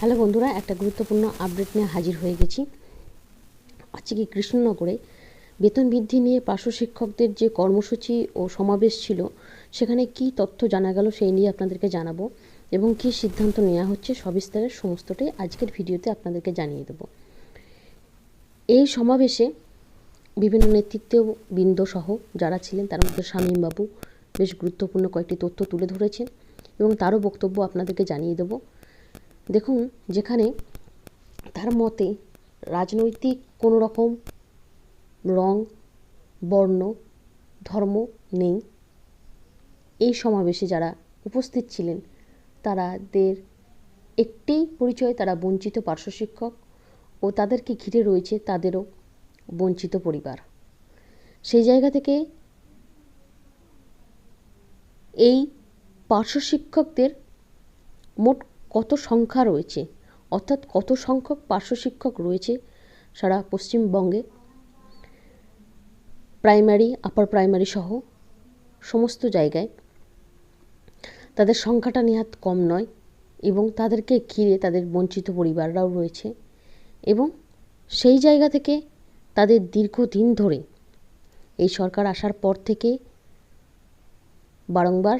Hello বন্ধুরা, একটা গুরুত্বপূর্ণ আপডেট নিয়ে হাজির হয়ে গেছি। আজকে কৃষ্ণনগরে বেতন বৃদ্ধি নিয়ে পার্শ্ব শিক্ষকদের যে কর্মসূচি ও সমাবেশ ছিল, সেখানে কি তথ্য জানা গেল সেই নিয়ে আপনাদেরকে জানাব এবং কি সিদ্ধান্ত নেওয়া হচ্ছে সবিস্তারের সমস্তটাই আজকের ভিডিওতে আপনাদেরকে জানিয়ে দেবো। এই সমাবেশে বিভিন্ন নেতৃত্ব বৃন্দ সহ যারা ছিলেন, তার মধ্যে শামীমবাবু বেশ গুরুত্বপূর্ণ কয়েকটি তথ্য তুলে ধরেছেন এবং তারও বক্তব্য আপনাদেরকে জানিয়ে দেবো। দেখুন, যেখানে তার মতে রাজনৈতিক কোনো রকম রং, বর্ণ, ধর্ম নেই। এই সমাবেশে যারা উপস্থিত ছিলেন, তারাদের একটি পরিচয়, তারা বঞ্চিত পার্শ্ব শিক্ষক ও তাদেরকে ঘিরে রয়েছে তাদেরও বঞ্চিত পরিবার। সেই জায়গা থেকে এই পার্শ্ব শিক্ষকদের মোট কত সংখ্যা রয়েছে? অর্থাৎ কত সংখ্যক পার্শ্ব শিক্ষক রয়েছে সারা পশ্চিমবঙ্গে? প্রাইমারি, আপার প্রাইমারি সহ সমস্ত জায়গায়। তাদের সংখ্যাটা নেহাত কম নয় এবং তাদেরকে ঘিরে তাদের বঞ্চিত পরিবাররাও রয়েছে এবং সেই জায়গা থেকে তাদের দীর্ঘদিন ধরে এই সরকার আসার পর থেকে বারংবার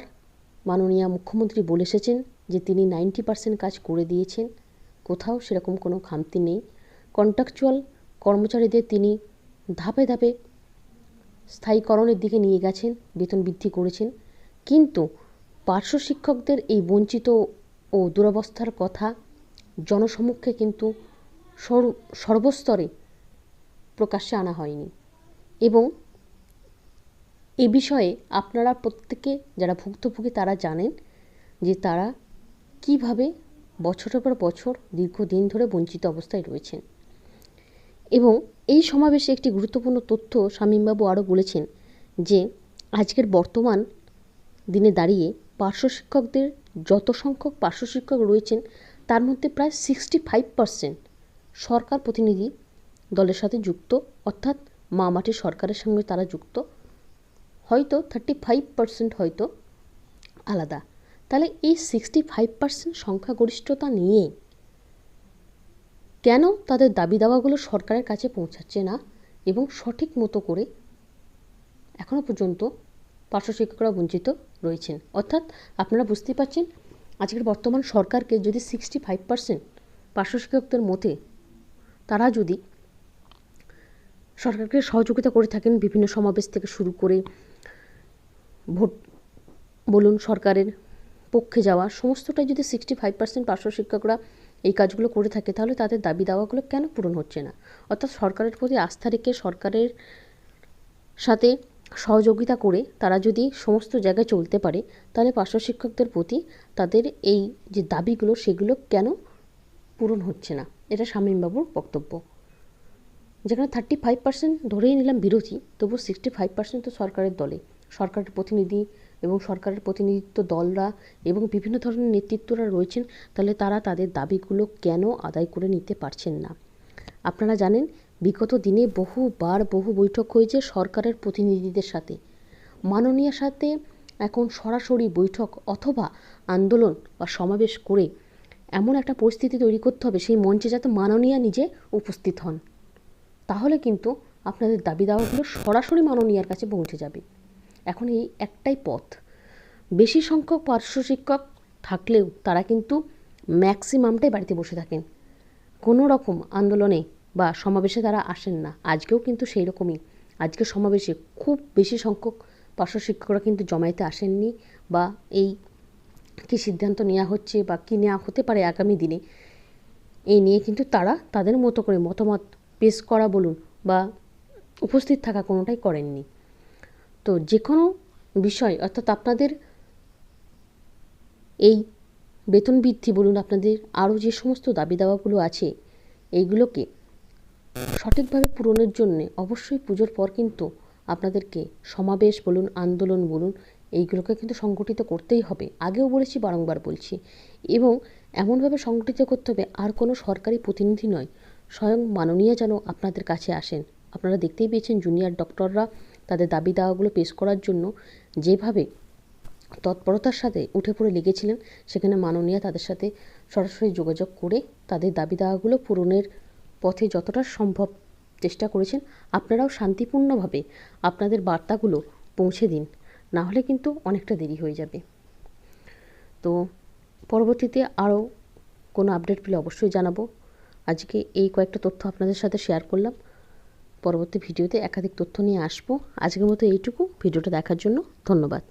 মাননীয় মুখ্যমন্ত্রী বলে এসেছেন যে তিনি নাইনটি পার্সেন্ট কাজ করে দিয়েছেন, কোথাও সেরকম কোনো খামতি নেই। কন্ট্রাকচুয়াল কর্মচারীদের তিনি ধাপে ধাপে স্থায়ীকরণের দিকে নিয়ে গেছেন, বেতন বৃদ্ধি করেছেন। কিন্তু পার্শ্ব শিক্ষকদের এই বঞ্চিত ও দুরবস্থার কথা জনসমক্ষে কিন্তু সর্বস্তরে প্রকাশ্যে আনা হয়নি। এবং এ বিষয়ে আপনারা প্রত্যেকে যারা ভুক্তভোগী তারা জানেন যে তারা কীভাবে বছরের পর বছর দীর্ঘদিন ধরে বঞ্চিত অবস্থায় রয়েছেন? এবং এই সমাবেশে একটি গুরুত্বপূর্ণ তথ্য শামীমবাবু আরও বলেছেন যে, আজকের বর্তমান দিনে দাঁড়িয়ে পার্শ্ব শিক্ষকদের যত সংখ্যক পার্শ্ব শিক্ষক রয়েছেন, তার মধ্যে প্রায় সিক্সটি ফাইভ পার্সেন্ট সরকার প্রতিনিধি দলের সাথে যুক্ত, অর্থাৎ মা মাটি সরকারের সঙ্গে তারা যুক্ত। হয়তো থার্টি ফাইভ পার্সেন্ট হয়তো আলাদা। তাহলে এই সিক্সটি ফাইভ পার্সেন্ট সংখ্যাগরিষ্ঠতা নিয়ে কেন তাদের দাবি দাওয়াগুলো সরকারের কাছে পৌঁছাচ্ছে না এবং সঠিক মতো করে এখনও পর্যন্ত পার্শ্ব শিক্ষকরা বঞ্চিত রয়েছেন? অর্থাৎ আপনারা বুঝতেই পারছেন, আজকের বর্তমান সরকারকে যদি সিক্সটি ফাইভ পার্সেন্ট পার্শ্ব শিক্ষকদের মতে তারা যদি সরকারকে সহযোগিতা করে থাকেন, বিভিন্ন সমাবেশ থেকে শুরু করে ভোট, বলুন সরকারের পক্ষে যাওয়া, সমস্তটাই যদি সিক্সটি ফাইভ পার্সেন্ট পার্শ্ব শিক্ষকরা এই কাজগুলো করে থাকে, তাহলে তাদের দাবি দাওয়াগুলো কেন পূরণ হচ্ছে না? অর্থাৎ সরকারের প্রতি আস্থা রেখে সরকারের সাথে সহযোগিতা করে তারা যদি সমস্ত জায়গায় চলতে পারে, তাহলে পার্শ্ব শিক্ষকদের প্রতি তাদের এই যে দাবিগুলো, সেগুলো কেন পূরণ হচ্ছে না? এটা শামীমবাবুর বক্তব্য। যেখানে থার্টি ফাইভ পার্সেন্ট ধরেই নিলাম বিরোধী তবু সিক্সটি ফাইভ পার্সেন্ট তো সরকারের দলে। সরকারের প্রতিনিধি এবং সরকারের প্রতিনিধিত্ব দলরা এবং বিভিন্ন ধরনের নেতৃত্বরা রয়েছেন, তাহলে তারা তাদের দাবিগুলো কেন আদায় করে নিতে পারছেন না? আপনারা জানেন, বিগত দিনে বহুবার বহু বৈঠক হয়েছে সরকারের প্রতিনিধিদের সাথে। মাননীয় সাথে এখন সরাসরি বৈঠক অথবা আন্দোলন বা সমাবেশ করে এমন একটা পরিস্থিতি তৈরি করতে হবে, সেই মঞ্চে যাতে মাননীয়া নিজে উপস্থিত হন। তাহলে কিন্তু আপনাদের দাবি দাওয়াগুলো সরাসরি মাননীয়ার কাছে পৌঁছে যাবে। এখন এই একটাই পথ। বেশি সংখ্যক পার্শ্ব শিক্ষক থাকলেও তারা কিন্তু ম্যাক্সিমামটাই বাড়িতে বসে থাকেন। কোনো রকম আন্দোলনে বা সমাবেশে তারা আসেন না। আজকেও কিন্তু সেই রকমই আজকে সমাবেশে খুব বেশি সংখ্যক পার্শ্ব শিক্ষকরা কিন্তু জমায়েতে আসেননি বা এই কী সিদ্ধান্ত নেওয়া হচ্ছে বা কী নেওয়া হতে পারে আগামী দিনে, এই নিয়ে কিন্তু তারা তাদের মতো করে মতামত পেশ করা বলুন বা উপস্থিত থাকা কোনোটাই করেননি। তো যে কোনো বিষয়, অর্থাৎ আপনাদের এই বেতন বৃদ্ধি বলুন, আপনাদের আরও যে সমস্ত দাবি দাওয়াগুলো আছে, এইগুলোকে সঠিকভাবে পূরণের জন্যে অবশ্যই পুজোর পর কিন্তু আপনাদেরকে সমাবেশ বলুন, আন্দোলন বলুন, এইগুলোকে কিন্তু সংগঠিত করতেই হবে। আগেও বলেছি, বারংবার বলছি। এবং এমনভাবে সংগঠিত করতে হবে, আর কোনো সরকারি প্রতিনিধি নয়, স্বয়ং মাননীয় যেন আপনাদের কাছে আসেন। আপনারা দেখতেই পেয়েছেন জুনিয়র ডক্টররা তাদের দাবি দাওয়াগুলো পেশ করার জন্য যেভাবে তৎপরতার সাথে উঠে পড়ে লেগেছিলেন, সেখানে মাননীয়া তাদের সাথে সরাসরি যোগাযোগ করে তাদের দাবি দাওয়াগুলো পূরণের পথে যতটা সম্ভব চেষ্টা করেছেন, আপনারাও শান্তিপূর্ণভাবে আপনাদের বার্তাগুলো পৌঁছে দিন। না হলে কিন্তু অনেকটা দেরি হয়ে যাবে। তো পরবর্তীতে আরও কোনো আপডেট পেলে অবশ্যই জানাব। আজকে এই কয়েকটা তথ্য আপনাদের সাথে শেয়ার করলাম। পরবর্তী ভিডিওতে একাধিক তথ্য নিয়ে আসব। আজকের মতো এইটুকু। ভিডিওটা দেখার জন্য ধন্যবাদ।